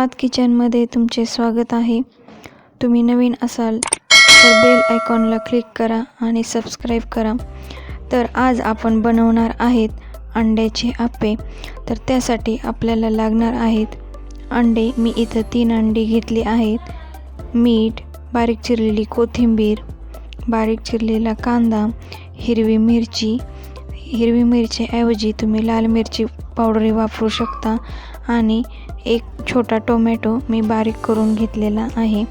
आत किचनमध्ये तुमचे स्वागत आहे. तुम्ही नवीन असाल तर बेल आयकॉनला क्लिक करा आणि सबस्क्राईब करा. तर आज आपण बनवणार आहेत अंड्याचे आप्पे. तर त्यासाठी आपल्याला लागणार आहेत अंडे. मी इथं तीन अंडी घेतली आहेत. मीठ बारीक चिरलेली कोथिंबीर बारीक चिरलेला कांदा हिरवी मिरची हिरवी मिरचीऐवजी तुम्ही लाल मिरची पावडरही वापरू शकता. आणि एक छोटा टोमॅटो मी बारीक करून घेतलेला आहे.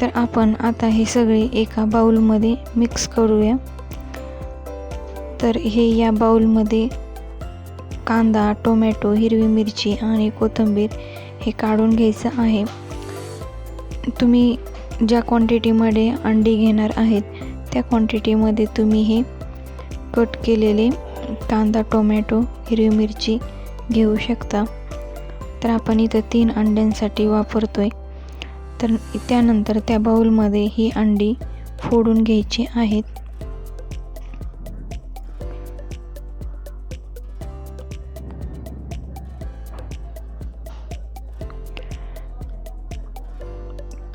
तर आपण आता हे सगळे एका बाऊलमध्ये मिक्स करूया. तर हे या बाऊलमध्ये कांदा टोमॅटो हिरवी मिरची आणि कोथिंबीर हे काढून घ्यायचं आहे. तुम्ही ज्या क्वांटिटीमध्ये अंडी घेणार आहेत त्या क्वांटिटीमध्ये तुम्ही हे कट केलेले कांदा टोमॅटो हिरवी मिरची घेऊ शकता. तर आपण इथं तीन अंड्यांसाठी वापरतोय. तर त्यानंतर त्या बाऊलमध्ये ही अंडी फोडून घ्यायची आहेत.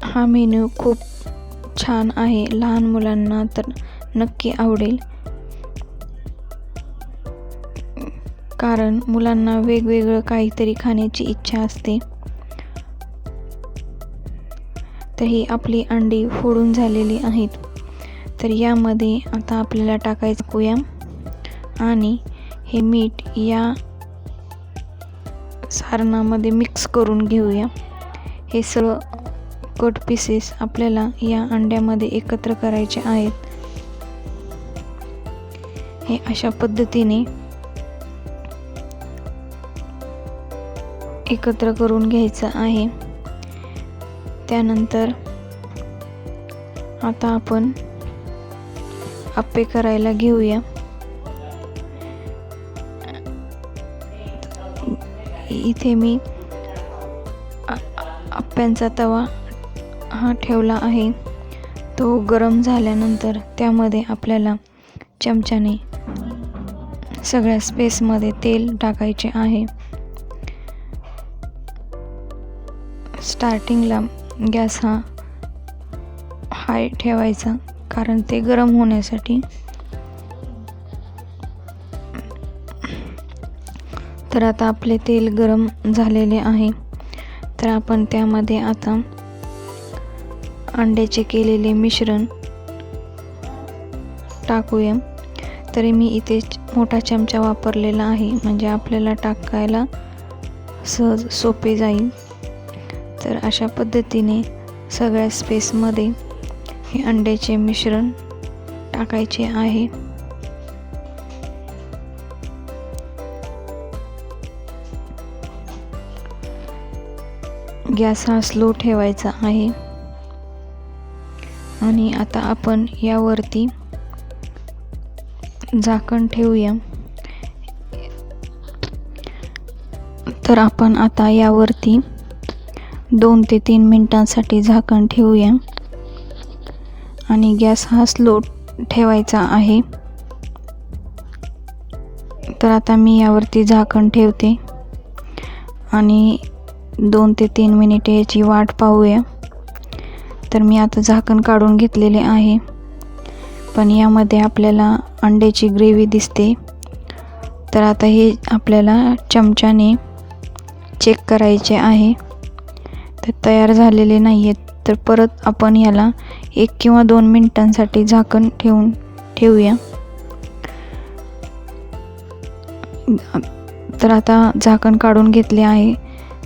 हा मेन्यू खूप छान आहे. लहान मुलांना तर नक्की आवडेल. कारण मुलांना वेगवेगळं काहीतरी खाण्याची इच्छा असते. तर ही आपली अंडी फोडून झालेली आहेत. तर यामध्ये आता आपल्याला टाकायचं कुयाम आणि हे मीठ या सारणामध्ये मिक्स करून घेऊया. हे सगळं कट पीसेस आपल्याला या अंड्यामध्ये एकत्र करायचे आहेत. हे अशा पद्धतीने एकत्र करून घ्यायचं आहे. त्यानंतर आता आपण आप्पे करायला घेऊया. इथे मी आप्प्यांचा तवा हा ठेवला आहे. तो गरम झाल्यानंतर त्यामध्ये आपल्याला चमच्याने सगळ्या स्पेसमध्ये तेल टाकायचे आहे. स्टार्टिंगला गॅस हा हाय ठेवायचा कारण ते गरम होण्यासाठी. तर आता आपले तेल गरम झालेले आहे. तर आपण त्यामध्ये आता अंड्याचे केलेले मिश्रण टाकूया. तरी मी इथे मोठा चमचा वापरलेला आहे म्हणजे आपल्याला टाकायला सहज सोपे जाईल. तर अशा पद्धतीने सगळ्या स्पेसमध्ये हे अंड्याचे मिश्रण टाकायचे आहे. गॅस हा स्लो ठेवायचा आहे. आणि आता आपण यावरती झाकण ठेवूया. तर आपण आता यावरती दोन ते तीन मिनटांसाठी झाकण ठेवूया. आणि गॅस हा स्लो ठेवायचा आहे. तर आता मी यावरती झाकण ठेवते. आणि दोन ते तीन मिनिटे याची वाट पाहूया. तर मी आता झाकण काढून घेतलेले आहे. पण यामध्ये आपल्याला अंड्याची ग्रेव्ही दिसते. तर आता हे आपल्याला चमच्याने चेक करायचे आहे. तयार झालेले नाही आहेत तर परत आपण याला एक किंवा दोन मिनिटांसाठी झाकण ठेवून ठेवूया. तर आता झाकण काढून घेतले आहे.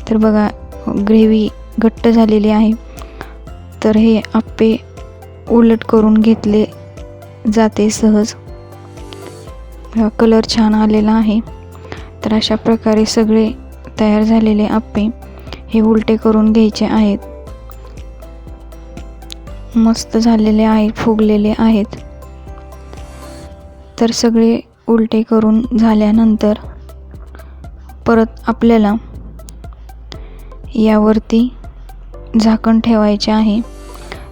तर बघा ग्रेव्ही घट्ट झालेली आहे. तर हे आप्पे उलट करून घेतले जाते सहज. कलर छान आलेला आहे. तर अशा प्रकारे सगळे तयार झालेले आप्पे. हे उलटे करून घ्यायचे आहेत. मस्त झालेले आहेत फुगलेले आहेत. तर सगळे उलटे करून झाल्यानंतर परत आपल्याला यावरती झाकण ठेवायचे आहे.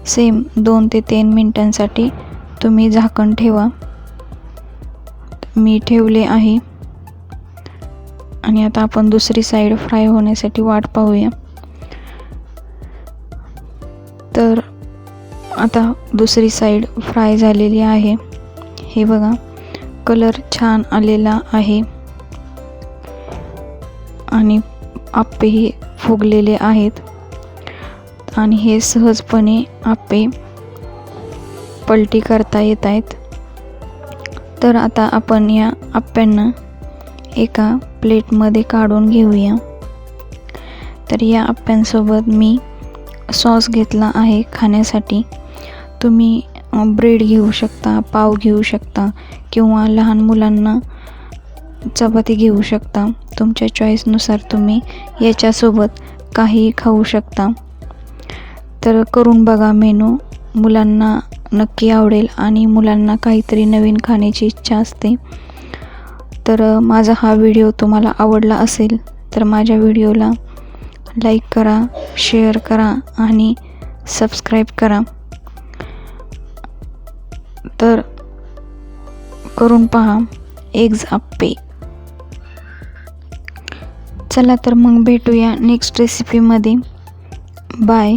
सेम दोन ते तीन मिनटांसाठी तुम्ही झाकण ठेवा. मी ठेवले आहे. आणि आता आपण दुसरी साईड फ्राय होण्यासाठी वाट पाहूया. तर आता दुसरी साईड फ्राय झालेली आहे. हे बघा कलर छान आलेला आहे. आणि आप्पेही फुगलेले आहेत. आणि हे सहजपणे आप्पे पलटी करता येत आहेत. तर आता आपण या आप्प्यांना एका प्लेटमध्ये काढून घेऊया. तर या आप्प्यांसोबत मी सॉस घेतला आहे खाण्यासाठी. तुम्ही ब्रेड घेऊ शकता पाव घेऊ शकता किंवा लहान मुलांना चपाती घेऊ शकता. तुमच्या चॉईसनुसार तुम्ही याच्यासोबत काहीही खाऊ शकता. तर करून बघा मेनू. मुलांना नक्की आवडेल आणि मुलांना काहीतरी नवीन खाण्याची इच्छा असते. तर माझा हा व्हिडिओ तुम्हाला आवडला असेल तर माझ्या व्हिडिओला लाईक करा शेअर करा आणि सबस्क्राईब करा. तर करून पहा एग्ज आप्पे चला तर मग भेटूया नेक्स्ट रेसिपीमध्ये बाय